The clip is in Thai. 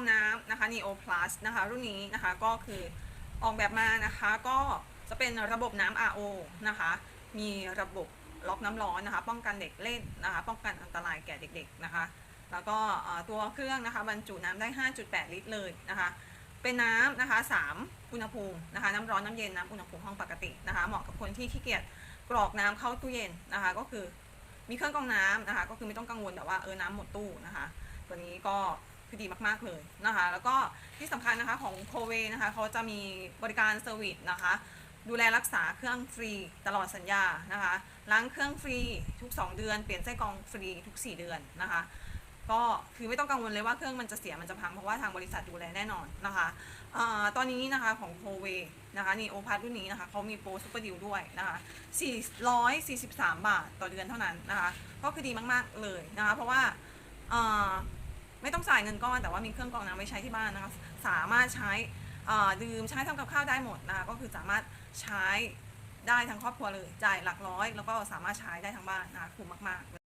องน้ำนะคะ Neo Plus นะคะ รุ่นนี้นะคะก็คือออกแบบมานะคะก็จะเป็นระบบน้ำ RO นะคะ มีระบบล็อกน้ำร้อนนะคะ ป้องกันเด็กเล่นนะคะ ป้องกันอันตรายแก่เด็กๆนะคะ แล้วก็ตัวเครื่องนะคะบรรจุน้ำได้ 5.8 ลิตรเลยนะคะ เป็นน้ำนะคะ 3 อุณหภูมินะคะ น้ำร้อนน้ำเย็นน้ำอุณหภูมิห้องปกตินะคะ เหมาะกับคนที่ขี้เกียจกรอกน้ำเข้าตู้เย็นนะคะ ก็คือมีเครื่องกรองน้ำนะคะ ก็คือไม่ต้องกังวลแบบว่าเออน้ำหมดตู้นะคะ ตัวนี้ก็ คือดีมากๆเลยนะคะ แล้วก็ที่สำคัญนะคะของโคเวนะคะเขาจะมีบริการเซอร์วิสนะคะ ดูแลรักษาเครื่องฟรีตลอดสัญญานะคะล้างเครื่องฟรีทุก 2 เดือน เปลี่ยนไส้กรองฟรีทุก 4 เดือนนะคะก็คือไม่ต้องกังวลเลยว่าเครื่องมันจะเสียมันจะพังเพราะว่าทางบริษัทดูแลแน่นอนนะคะอาตอนนี้นะคะของโคเวนะคะนี่โอพัทรุ่นนี้นะคะเขามีโปรซุปเปอร์ดิวด้วยนะคะ443 บาทต่อเดือนเท่านั้นนะคะก็คือดีมากๆเลยนะคะเพราะว่า ไม่ต้องจ่ายเงินก้อนแต่ว่ามีเครื่องกรองน้ำไว้ใช้ที่บ้านนะคะสามารถใช้ดื่มใช้ทำกับข้าวได้หมดนะคะก็คือสามารถใช้ได้ทั้งครอบครัวเลยจ่ายหลักร้อย แล้วก็สามารถใช้ได้ทั้งบ้านนะคะคุ้มมากๆ